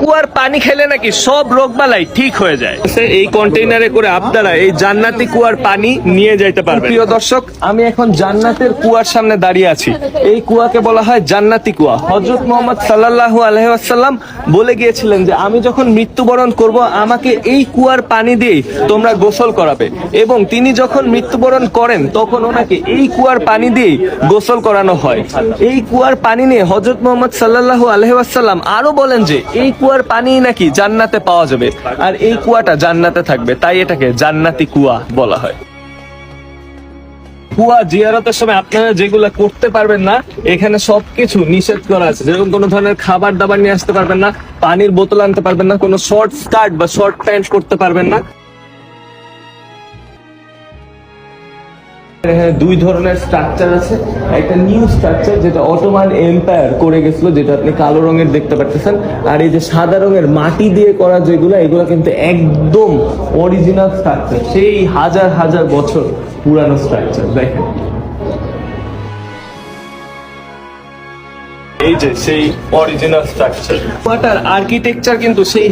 কুয়ার পানি খেলে নাকি সব রোগ বালাই ঠিক হয়ে যায়। এই কন্টেইনারে করে আপনারা এই জান্নাতি কুয়ার পানি নিয়ে যাইতে পারবেন। প্রিয় দর্শক আমি এখন জান্নাতের কুয়ার সামনে দাঁড়িয়ে আছি। এই কুয়াকে বলা হয় জান্নাতি কুয়া। হযরত মোহাম্মদ সাল্লাল্লাহু আলাইহি ওয়াসাল্লাম বলে গিয়েছিলেন যে আমি যখন মৃত্যুবরণ করব আমাকে এই কুয়ার পানি দিয়ে তোমরা গোসল করাবে। এবং তিনি যখন মৃত্যুবরণ করেন তখন ওনাকে এই কুয়ার পানি দিয়ে গোসল করানো হয়। এই কুয়ার পানি নিয়ে হযরত মোহাম্মদ সাল্লাল্লাহু আলাইহি ওয়াসাল্লাম আরও বলেন যে এই কুয়ার পানি নাকি জান্নাতে পাওয়া যাবে। আর এই কুয়াটা জান্নাতে থাকবে, তাই এটাকে জান্নাতি কুয়া বলা হয়। কুয়া জিয়ারতের সময় আপনারা যেগুলা করতে পারবেন না, এখানে সবকিছু নিষেধ করা আছে। যেরকম কোনো ধরনের খাবার দাবার নিয়ে আসতে পারবেন না, পানির বোতল আনতে পারবেন না, কোনো শর্ট স্কার্ট বা শর্ট প্যান্ট করতে পারবেন না। এখানে দুই ধরনের স্ট্রাকচার আছে। একটা নিউ স্ট্রাকচার যেটা অটোমান এম্পায়ার করে গেছিল, যেটা আপনি কালো রঙের দেখতে পাচ্ছেন আর এই যে সাদা রঙের মাটি দিয়ে করা যেগুলো, এগুলো কিন্তু একদম অরিজিনাল স্ট্রাকচার সেই হাজার হাজার বছর পুরানো স্ট্রাকচার দেখেন। এই যে সেই অরিজিনাল স্ট্রাকচার আর্কিটেকচার কিন্তু সেই